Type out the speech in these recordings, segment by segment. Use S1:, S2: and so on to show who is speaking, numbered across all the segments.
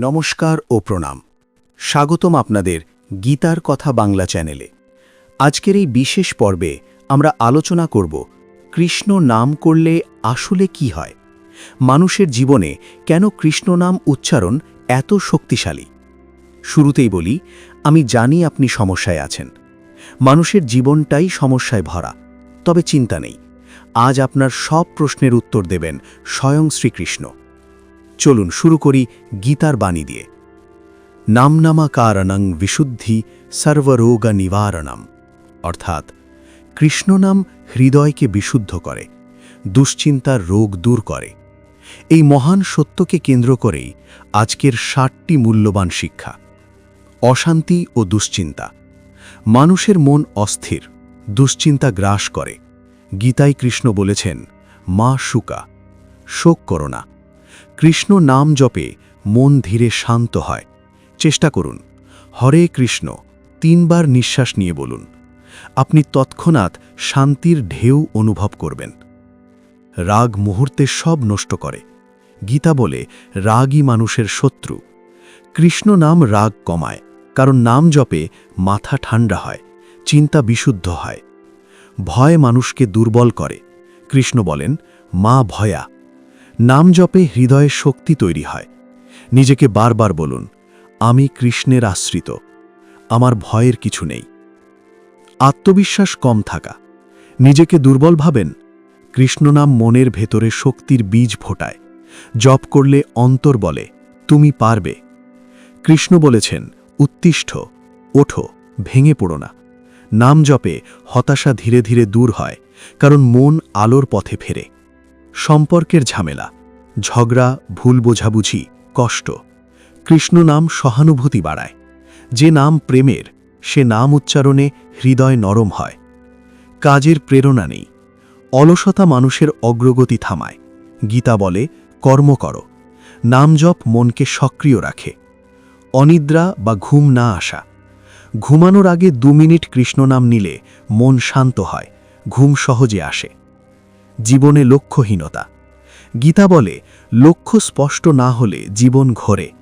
S1: নমস্কার ও প্রণাম। স্বাগতম আপনাদের গীতার কথা বাংলা চ্যানেলে। আজকের এই বিশেষ পর্বে আমরা আলোচনা করব, কৃষ্ণ নাম করলে আসলে কি হয়? মানুষের জীবনে কেন কৃষ্ণ নাম উচ্চারণ এত শক্তিশালী? শুরুতেই বলি, আমি জানি আপনি সমস্যায় আছেন। মানুষের জীবনটাই সমস্যায় ভরা। তবে চিন্তা নেই। আজ আপনার সব প্রশ্নের উত্তর দেবেন স্বয়ং শ্রীকৃষ্ণ। চলুন শুরু করি গীতার বাণী দিয়ে। নামনামা কারণং বিশুদ্ধি সর্বরোগ নিবারণম অর্থাৎ কৃষ্ণ নাম হৃদয়কে বিশুদ্ধ করে, দুশ্চিন্তার রোগ দূর করে। এই মহান সত্যকে কেন্দ্র করেই আজকের ষাটটি মূল্যবান শিক্ষা। অশান্তি ও দুশ্চিন্তা। মানুষের মন অস্থির, দুশ্চিন্তা গ্রাস করে। গীতায় কৃষ্ণ বলেছেন, মা শুকা শোক করো না। কৃষ্ণ নাম জপে মন ধীরে শান্ত হয়। চেষ্টা করুন। হরে কৃষ্ণ, তিনবার নিঃশ্বাস নিয়ে বলুন। আপনি তৎক্ষণাৎ শান্তির ঢেউ অনুভব করবেন। রাগ মুহূর্তে সব নষ্ট করে। গীতা বলে, রাগই মানুষের শত্রু। কৃষ্ণ নাম রাগ কমায়, কারণ নাম জপে মাথা ঠান্ডা হয়, চিন্তা বিশুদ্ধ হয়। ভয় মানুষকে দুর্বল করে। কৃষ্ণ বলেন, মা ভয়া নাম জপে হৃদয়ে শক্তি তৈরি হয়। নিজেকে বারবার বলুন, আমি কৃষ্ণের আশ্রিত, আমার ভয়ের কিছু নেই। আত্মবিশ্বাস কম থাকা। নিজেকে দুর্বল ভাবেন কৃষ্ণনাম মনের ভেতরে শক্তির বীজ ফোটায়। জপ করলে অন্তর বলে, তুমি পারবে। কৃষ্ণ বলেছেন, উত্তিষ্ঠ, ওঠো, ভেঙে পড়ো না। নাম জপে হতাশা ধীরে ধীরে দূর হয়, কারণ মন আলোর পথে ফেরে। সম্পর্কের ঝামেলা, ঝগড়া, ভুল বোঝাবুঝি, কষ্ট। কৃষ্ণ নাম সহানুভূতি বাড়ায়। যে নাম প্রেমের, সে নাম উচ্চারণে হৃদয় নরম হয়। কাজের প্রেরণা নেই। অলসতা মানুষের অগ্রগতি থামায়। গীতা বলে, কর্ম করো। নাম জপ মনকে সক্রিয় রাখে। অনিদ্রা বা ঘুম না আসা। ঘুমানোর আগে দু মিনিট কৃষ্ণনাম নিলে মন শান্ত হয়। ঘুম সহজে আসে। জীবনে লক্ষ্যহীনতা। গীতা বলে, লক্ষ্য স্পষ্ট না হলে জীবন ঘোরে।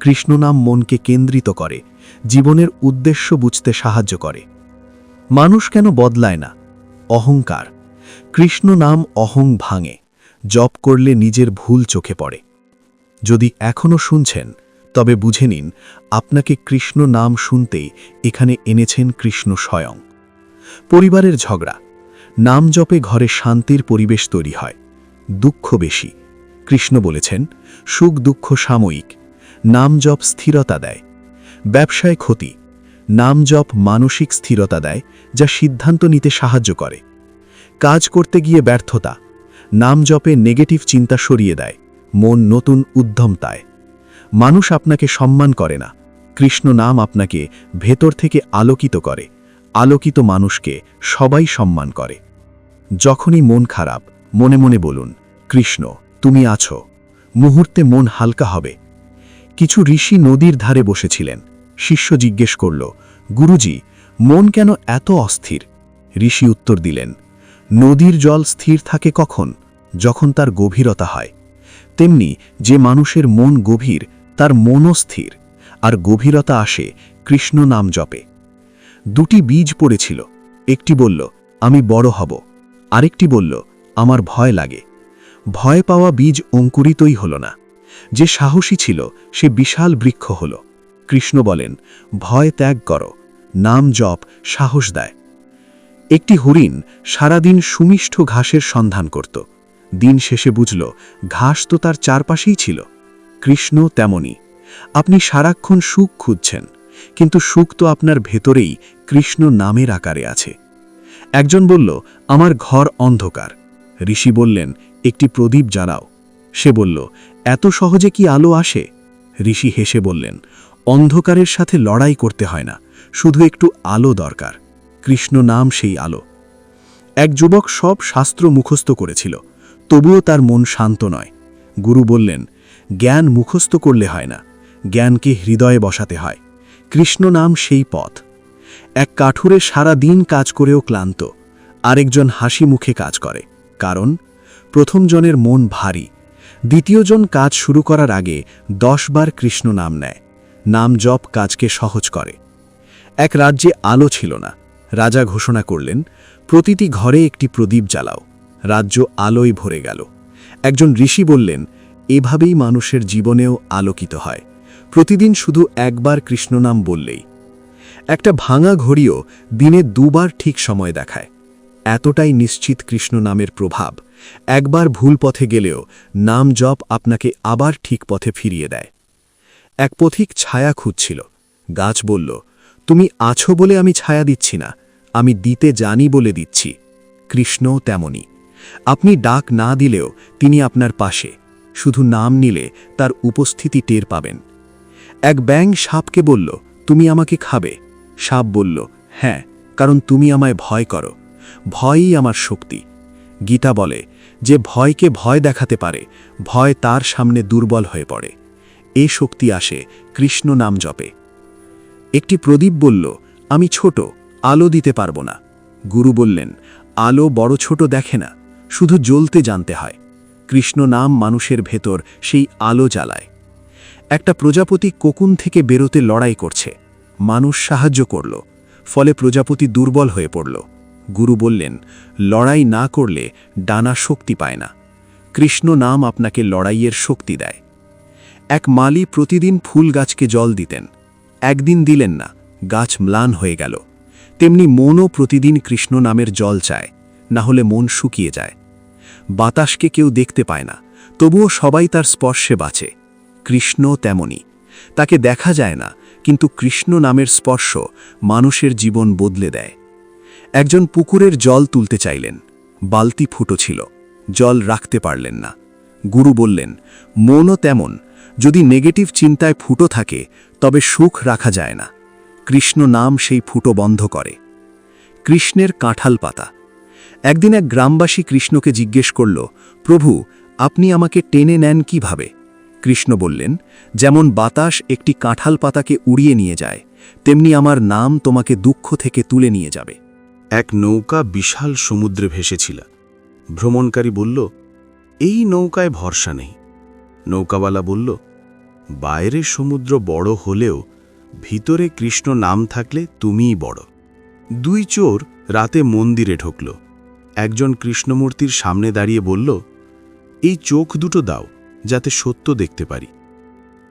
S1: কৃষ্ণনাম মনকে কেন্দ্রিত করে, জীবনের উদ্দেশ্য বুঝতে সাহায্য করে। মানুষ কেন বদলায় না? অহংকার। কৃষ্ণ নাম অহং ভাঙে, জপ করলে নিজের ভুল চোখে পড়ে। যদি এখনও শুনছেন, তবে বুঝে নিন, আপনাকে কৃষ্ণ নাম শুনতেই এখানে এনেছেন কৃষ্ণ স্বয়ং। পরিবারের ঝগড়া নাম জপে ঘরে শান্তির পরিবেশ তৈরি হয়। দুঃখ বেশি। কৃষ্ণ বলেছেন, সুখ দুঃখ সাময়িক। নাম জপ স্থিরতা দেয়। ব্যবসায় ক্ষতি। নাম জপ মানসিক স্থিরতা দেয়, যা সিদ্ধান্ত নিতে সাহায্য করে। কাজ করতে গিয়ে ব্যর্থতা। নাম জপে নেগেটিভ চিন্তা সরিয়ে দেয়। মন নতুন উদ্যমতায়। মানুষ আপনাকে সম্মান করে না। কৃষ্ণ নাম আপনাকে ভেতর থেকে আলোকিত করে। আলোকিত মানুষকে সবাই সম্মান করে। যখনই মন খারাপ, মনে মনে বলুন, কৃষ্ণ, তুমি আছো। মুহূর্তে মন হালকা হবে। কিছু ঋষি নদীর ধারে বসেছিলেন। শিষ্য জিজ্ঞেস করল, গুরুজি, মন কেন এত অস্থির? ঋষি উত্তর দিলেন, নদীর জল স্থির থাকে কখন? যখন তার গভীরতা হয়। তেমনি যে মানুষের মন গভীর, তার মনও স্থির, আর গভীরতা আসে কৃষ্ণ নাম জপে। দুটি বীজ পড়েছিল। একটি বলল, আমি বড় হব। আরেকটি বলল, আমার ভয় লাগে। ভয় পাওয়া বীজ অঙ্কুরিতই হল না। যে সাহসী ছিল, সে বিশাল বৃক্ষ হল। কৃষ্ণ বলেন, ভয় ত্যাগ করো। নাম জপ, সাহস দেয়। একটি হরিণ সারাদিন সুমিষ্ঠ ঘাসের সন্ধান করত। দিন শেষে বুঝল, ঘাস তো তার চারপাশেই ছিল। কৃষ্ণ তেমনি। আপনি সারাক্ষণ সুখ খুঁজছেন, কিন্তু সুখ তো আপনার ভেতরেই কৃষ্ণ নামের আকারে আছে। একজন বলল, আমার ঘর অন্ধকার। ঋষি বললেন, একটি প্রদীপ জ্বালাও। সে বলল, এত সহজে কি আলো আসে? ঋষি হেসে বললেন, অন্ধকারের সাথে লড়াই করতে হয় না, শুধু একটু আলো দরকার। কৃষ্ণ নাম সেই আলো। এক যুবক সব শাস্ত্র মুখস্থ করেছিল, তবুও তার মন শান্ত নয়। গুরু বললেন, জ্ঞান মুখস্থ করলে হয় না, জ্ঞানকে হৃদয়ে বসাতে হয়। কৃষ্ণ নাম সেই পথ। এক কাঠুরে সারা দিন কাজ করেও ক্লান্ত। আরেকজন হাসি মুখে কাজ করে। কারণ, প্রথমজনের মন ভারী।
S2: দ্বিতীয়জন কাজ শুরু করার আগে দশবার কৃষ্ণ নাম নেয়। নাম জপ কাজকে সহজ করে। এক রাজ্যে আলো ছিল না। রাজা ঘোষণা করলেন, প্রতিটি ঘরে একটি প্রদীপ জ্বালাও। রাজ্য আলোয় ভরে গেল। একজন ঋষি বললেন, এভাবেই মানুষের জীবনেও আলোকিত হয়। প্রতিদিন শুধু একবার কৃষ্ণনাম বললেই একটা ভাঙা ঘড়িও দিনে দুবার ঠিক সময় দেখায়। এতটাই নিশ্চিত কৃষ্ণ নামের প্রভাব, একবার ভুল পথে গেলেও নাম জপ আপনাকে আবার ঠিক পথে ফিরিয়ে দেয়। এক পথিক ছায়া খুঁজছিল। গাছ বলল, তুমি আছো বলে আমি ছায়া দিচ্ছি না, আমি দিতে জানি বলে দিচ্ছি। কৃষ্ণও তেমনি। আপনি ডাক না দিলেও তিনি আপনার পাশে। শুধু নাম নিলে তার উপস্থিতি টের পাবেন। এক ব্যাং সাপকে বলল, তুমি আমাকে খাবে। সাপ বলল হ্যাঁ কারণ তুমি আমায় ভয় করো। ভয়ই আমার শক্তি। গীতা বলে, যে ভয়কে ভয় দেখাতে পারে, ভয় তার সামনে দুর্বল হয়ে পড়ে। এ শক্তি আসে কৃষ্ণ নাম জপে। একটি প্রদীপ বলল, আমি ছোট, আলো দিতে পারব না। গুরু বললেন, আলো বড় ছোট দেখে না, শুধু জ্বলতে জানতে হয়। কৃষ্ণ নাম মানুষের ভেতর সেই আলো জ্বালায়। একটা প্রজাপতি কোকুন থেকে বেরোতে লড়াই করছে। মানুষ সাহায্য করল, ফলে প্রজাপতি দুর্বল হয়ে পড়ল। গুরু বললেন, লড়াই না করলে ডানা শক্তি পায় না। কৃষ্ণ নাম আপনাকে লড়াইয়ের শক্তি দেয়। এক মালি প্রতিদিন ফুল গাছকে জল দিতেন। একদিন দিলেন না, গাছ ম্লান হয়ে গেল। তেমনি মনও প্রতিদিন কৃষ্ণ নামের জল চায়, না হলে মন শুকিয়ে যায়। বাতাসকে কেউ দেখতে পায় না, তবুও সবাই তার স্পর্শে বাঁচে। কৃষ্ণ তেমনি, তাকে দেখা যায় না কিন্তু কৃষ্ণ নামের স্পর্শ মানুষের জীবন বদলে দেয়। একজন পুকুরের জল তুলতে চাইলেন, বালতি ফুটো ছিল, জল রাখতে পারলেন না। গুরু বললেন, মনও তেমন, যদি নেগেটিভ চিন্তায় ফুটো থাকে, তবে সুখ রাখা যায় না। কৃষ্ণ নাম সেই ফুটো বন্ধ করে। কৃষ্ণের কাঁঠাল পাতা। একদিন এক গ্রামবাসী কৃষ্ণকে জিজ্ঞেস করল, প্রভু, আপনি আমাকে টেনে নেন কীভাবে? কৃষ্ণ বললেন, যেমন বাতাস একটি কাঁঠাল পাতাকে উড়িয়ে নিয়ে যায়, তেমনি আমার নাম তোমাকে দুঃখ থেকে তুলে নিয়ে যাবে।
S3: এক নৌকা বিশাল সমুদ্রে ভেসেছিল। ভ্রমণকারী বলল, এই নৌকায় ভরসা নেই। নৌকাওয়ালা বলল বাইরের সমুদ্র বড় হলেও ভিতরে কৃষ্ণ নাম থাকলে তুমিই বড়। দুই চোর রাতে মন্দিরে ঢুকল। একজন কৃষ্ণমূর্তির সামনে দাঁড়িয়ে বলল, এই চোখ দুটো দাও। যাতে সত্য দেখতে পারি।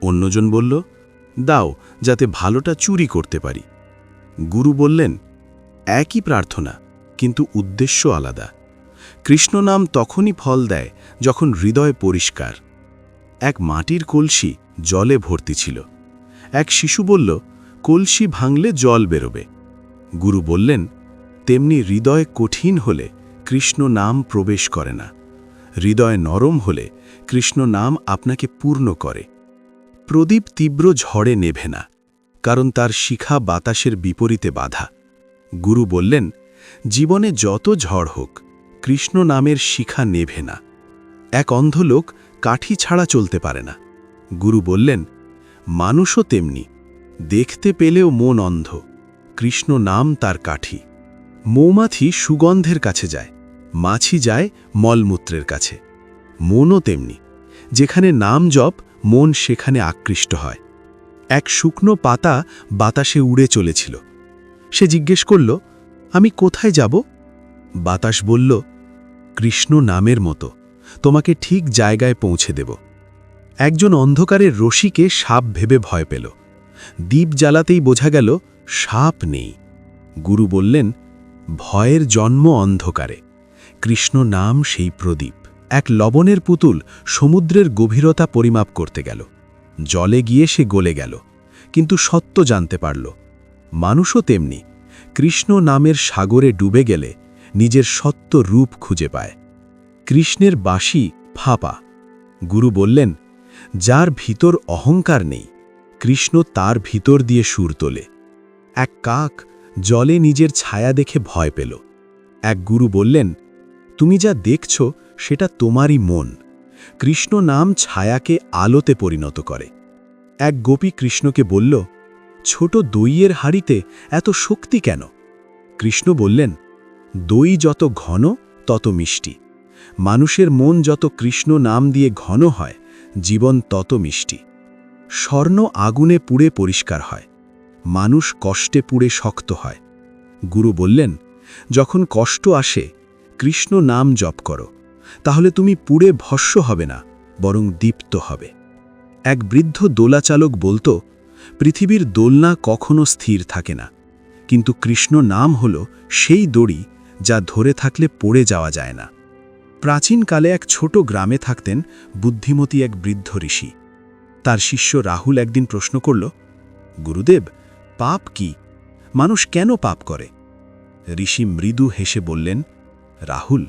S3: অন্যজন বলল, দাও, যাতে ভালোটা চুরি করতে পারি। গুরু বললেন, একই প্রার্থনা, কিন্তু উদ্দেশ্য আলাদা। কৃষ্ণ নাম তখনই ফল দেয় যখন হৃদয় পরিষ্কার। এক মাটির কলসি জলে ভর্তি ছিল। এক শিশু বলল, কলসি ভাঙলে জল বেরোবে। গুরু বললেন, তেমনি হৃদয় কঠিন হলে কৃষ্ণ নাম প্রবেশ করে না। হৃদয় নরম হলে কৃষ্ণ নাম আপনাকে পূর্ণ করে। প্রদীপ তীব্র ঝড়ে নেভে না, কারণ তার শিখা বাতাসের বিপরীতে বাধা। গুরু বললেন, জীবনে যত ঝড় হোক, কৃষ্ণ নামের শিখা নেভে না। এক অন্ধ লোক কাঠি ছাড়া চলতে পারে না। গুরু বললেন, মানুষও তেমনি, দেখতে পেলেও মন অন্ধ, কৃষ্ণ নাম তার কাঠি। মৌমাছি সুগন্ধের কাছে যায়, মাছি যায় মলমূত্রের কাছে। মনও তেমনি। যেখানে নাম জপ, মন সেখানে আকৃষ্ট হয়। এক শুকনো পাতা বাতাসে উড়ে চলেছিল। সে জিজ্ঞেস করল, আমি কোথায় যাব? বাতাস বলল, কৃষ্ণ নামের মতো, তোমাকে ঠিক জায়গায় পৌঁছে দেব। একজন অন্ধকারের রশিকে সাপ ভেবে ভয় পেল। দ্বীপ জ্বালাতেই বোঝা গেল, সাপ নেই। গুরু বললেন, ভয়ের জন্ম অন্ধকারে। কৃষ্ণ নাম সেই প্রদীপ। এক লবণের পুতুল সমুদ্রের গভীরতা পরিমাপ করতে গেল। জলে গিয়ে সে গলে গেল, কিন্তু সত্য জানতে পারল। মানুষও তেমনি, কৃষ্ণ নামের সাগরে ডুবে গেলে নিজের সত্য রূপ খুঁজে পায়। কৃষ্ণের বাসি ফাপা। গুরু বললেন, যার ভিতর অহংকার নেই, কৃষ্ণ তার ভিতর দিয়ে সুর তোলে। এক কাক জলে নিজের ছায়া দেখে ভয় পেল। এক গুরু বললেন তুমি যা দেখছ, সেটা তোমারই মন। কৃষ্ণ নাম ছায়াকে আলোতে পরিণত করে। এক গোপী কৃষ্ণকে বলল, ছোট দইয়ের হাড়িতে এত শক্তি কেন? কৃষ্ণ বললেন, দই যত ঘন, তত মিষ্টি।
S2: মানুষের মন যত কৃষ্ণ নাম দিয়ে ঘন হয়, জীবন তত মিষ্টি। স্বর্ণ আগুনে পুড়ে পরিষ্কার হয়। মানুষ কষ্টে পুড়ে শক্ত হয়। গুরু বললেন, যখন কষ্ট আসে কৃষ্ণ নাম জপ করো, তাহলে তুমি পুড়ে ভস্য হবে না, বরং দীপ্ত হবে। এক বৃদ্ধ দোলাচালক বলতো, পৃথিবীর দোলনা কখনো স্থির থাকে না, কিন্তু কৃষ্ণ নাম হল সেই দড়ি যা ধরে থাকলে পড়ে যাওয়া যায় না। প্রাচীনকালে এক ছোট গ্রামে থাকতেন বুদ্ধিমতী এক বৃদ্ধ ঋষি। তার শিষ্য রাহুল একদিন প্রশ্ন করল, গুরুদেব, পাপ কি? মানুষ কেন পাপ করে? ঋষি মৃদু হেসে বললেন রাহুল,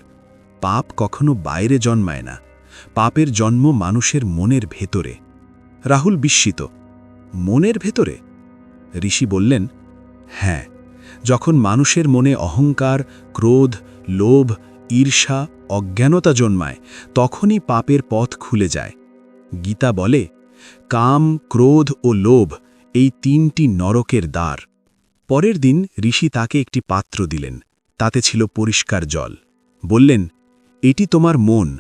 S2: পাপ কখনো বাইরে জন্মায় না। পাপের জন্ম মানুষের মনের ভেতরে। রাহুল বিস্মিত, মনের ভেতরে? ঋষি বললেন হ্যাঁ যখন মানুষের মনে অহংকার, ক্রোধ, লোভ, ঈর্ষা, অজ্ঞানতা জন্মায়, তখনই পাপের পথ খুলে যায়। গীতা বলে, কাম, ক্রোধ ও লোভ এই তিনটি নরকের দ্বার। পরের দিন ঋষি তাকে একটি পাত্র দিলেন। তাতে ছিল পরিষ্কার জল। বললেন, এটি তোমার মন।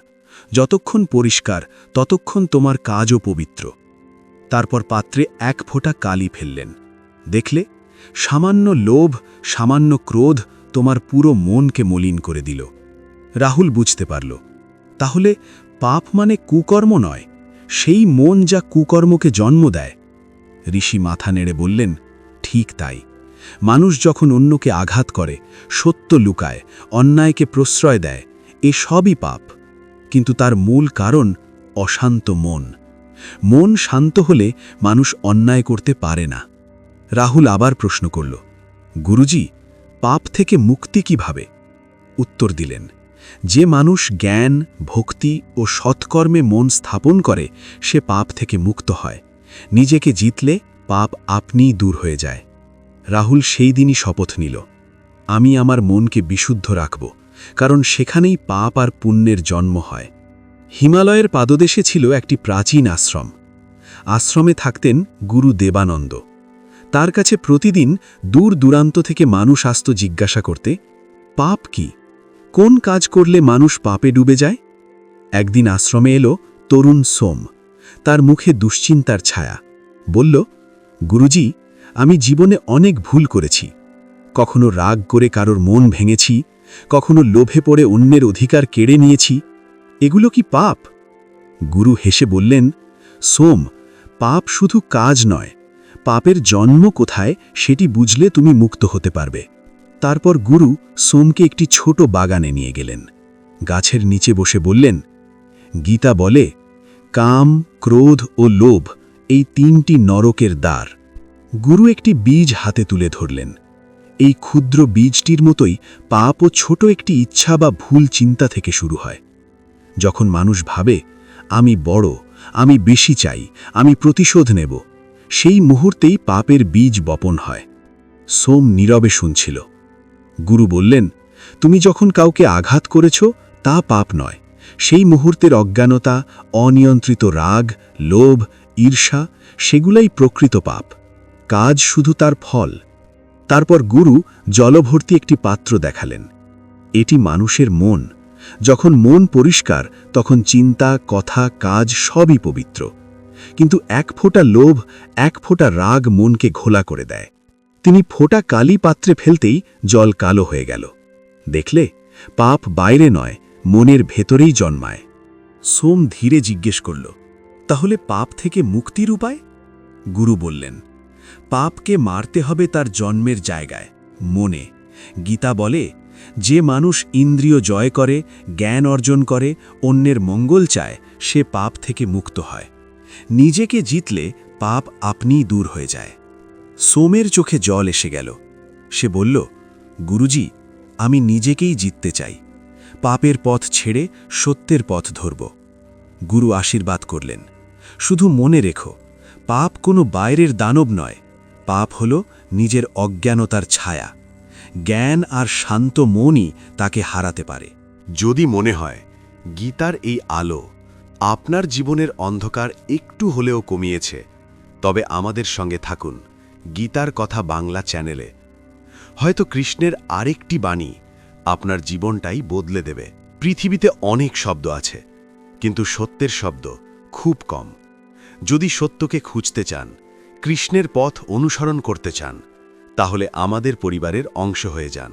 S2: যতক্ষণ পরিষ্কার, ততক্ষণ তোমার কাজও পবিত্র। তারপর পাত্রে এক ফোঁটা কালি ফেললেন। দেখলে, সামান্য লোভ, সামান্য ক্রোধ তোমার পুরো মনকে মলিন করে দিল। রাহুল বুঝতে পারল, তাহলে পাপ মানে কুকর্ম নয়। সেই মন যা কুকর্মকে জন্ম দেয়। ঋষি মাথা নেড়ে বললেন, ঠিক তাই। মানুষ যখন অন্যকে আঘাত করে, সত্য লুকায়, অন্যায়কে প্রশ্রয় দেয়, এ সবই পাপ। কিন্তু তার মূল কারণ অশান্ত মন। মন শান্ত হলে মানুষ অন্যায় করতে পারে না। রাহুল আবার প্রশ্ন করল, গুরুজি, পাপ থেকে মুক্তি কীভাবে? উত্তর দিলেন, যে মানুষ জ্ঞান, ভক্তি ও সৎকর্মে মন স্থাপন করে, সে পাপ থেকে মুক্ত হয়। নিজেকে জিতলে পাপ আপনিই দূর হয়ে যায়। রাহুল সেই দিনই শপথ নিল। আমি আমার মনকে বিশুদ্ধ রাখব, কারণ সেখানেই পাপ আর পুণ্যের জন্ম হয়। হিমালয়ের পাদদেশে ছিল একটি প্রাচীন আশ্রম। আশ্রমে থাকতেন গুরু দেবানন্দ। তার কাছে প্রতিদিন দূর দূরান্ত থেকে মানুষ আসত জিজ্ঞাসা করতে, পাপ কি? কোন কাজ করলে মানুষ পাপে ডুবে যায়? একদিন আশ্রমে এলো তরুণ সোম। তার মুখে দুশ্চিন্তার ছায়া। বলল, গুরুজি আমি জীবনে অনেক ভুল করেছি। কখনো রাগ করে কারোর মন ভেঙেছি, কখনো লোভে পড়ে অন্যের অধিকার কেড়ে নিয়েছি। এগুলো কি পাপ? গুরু হেসে বললেন, সোম, পাপ শুধু কাজ নয়। পাপের জন্ম কোথায় সেটি বুঝলে তুমি মুক্ত হতে পারবে। তারপর গুরু সোমকে একটি ছোট বাগানে নিয়ে গেলেন। গাছের নিচে বসে বললেন, গীতা বলে, কাম, ক্রোধ ও লোভ এই তিনটি নরকের দ্বার। গুরু একটি বীজ হাতে তুলে ধরলেন। এই ক্ষুদ্র বীজটির মতোই পাপ ও ছোট একটি ইচ্ছা বা ভুল চিন্তা থেকে শুরু হয়। যখন মানুষ ভাবে, আমি বড়, আমি বেশি চাই, আমি প্রতিশোধ নেব, সেই মুহূর্তেই পাপের বীজ বপন হয়। সোম নীরবে শুনছিল। গুরু বললেন, তুমি যখন কাউকে আঘাত করেছ, তা পাপ নয়। সেই মুহূর্তের অজ্ঞানতা, অনিয়ন্ত্রিত রাগ, লোভ, ঈর্ষা, সেগুলাই প্রকৃত পাপ। কাজ শুধু তার ফল। তারপর গুরু জলভর্তি একটি পাত্র দেখালেন। এটি মানুষের মন। যখন মন পরিষ্কার, তখন চিন্তা, কথা, কাজ সবই পবিত্র। কিন্তু এক ফোঁটা লোভ, এক ফোঁটা রাগ মনকে ঘোলা করে দেয়। তিনি ফোঁটা কালি পাত্রে ফেলতেই জল কালো হয়ে গেল। দেখলে, পাপ বাইরে নয়, মনের ভেতরেই জন্মায়। সোম ধীরে জিজ্ঞেস করল, তাহলে পাপ থেকে মুক্তির উপায়? গুরু বললেন পাপকে মারতে হবে তার জন্মের জায়গায়। মনে। গীতা বলে, যে মানুষ ইন্দ্রিয় জয় করে, জ্ঞান অর্জন করে, অন্যের মঙ্গল চায়, সে পাপ থেকে মুক্ত হয়। নিজেকে জিতলে পাপ আপনিই দূর হয়ে যায়। সোমের চোখে জল এসে গেল। সে বলল, গুরুজি, আমি নিজেকেই জিততে চাই। পাপের পথ ছেড়ে সত্যের পথ ধরব। গুরু আশীর্বাদ করলেন। শুধু মনে রেখো, পাপ কোনো বাইরের দানব নয় পাপ হল নিজের অজ্ঞানতার ছায়া। জ্ঞান আর শান্ত মনই তাকে হারাতে পারে।
S3: যদি মনে হয়, গীতার এই আলো আপনার জীবনের অন্ধকার একটু হলেও কমিয়েছে, তবে আমাদের সঙ্গে থাকুন গীতার কথা বাংলা চ্যানেলে। হয়তো কৃষ্ণের আরেকটি বাণী আপনার জীবনটাই বদলে দেবে। পৃথিবীতে অনেক শব্দ আছে, কিন্তু সত্যের শব্দ খুব কম। যদি সত্যকে খুঁজতে চান কৃষ্ণের পথ অনুসরণ করতে চান, তাহলে আমাদের পরিবারের অংশ হয়ে যান।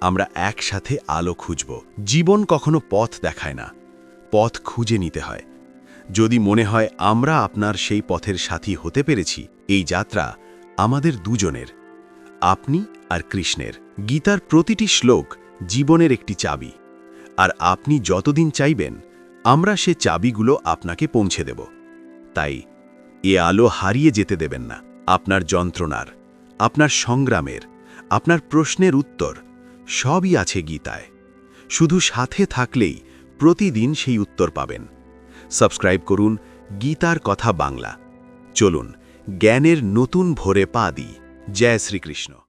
S3: আমরা একসাথে আলো খুঁজব। জীবন কখনো পথ দেখায় না, পথ খুঁজে নিতে হয়। যদি মনে হয় আমরা আপনার সেই পথের সাথী হতে পেরেছি, এই যাত্রা আমাদের দুজনের, আপনি আর কৃষ্ণের। গীতার প্রতিটি শ্লোক জীবনের একটি চাবি। আর আপনি যতদিন চাইবেন, আমরা সে চাবিগুলো আপনাকে পৌঁছে দেব। তাই এ আলো হারিয়ে যেতে দেবেন না। আপনার যন্ত্রণার, আপনার সংগ্রামের, আপনার প্রশ্নের উত্তর সবই আছে গীতায়। শুধু সাথে থাকলেই প্রতিদিন সেই উত্তর পাবেন। সাবস্ক্রাইব করুন গীতার কথা বাংলা। চলুন, জ্ঞানের নতুন ভোরে পা দিই। জয় শ্রীকৃষ্ণ।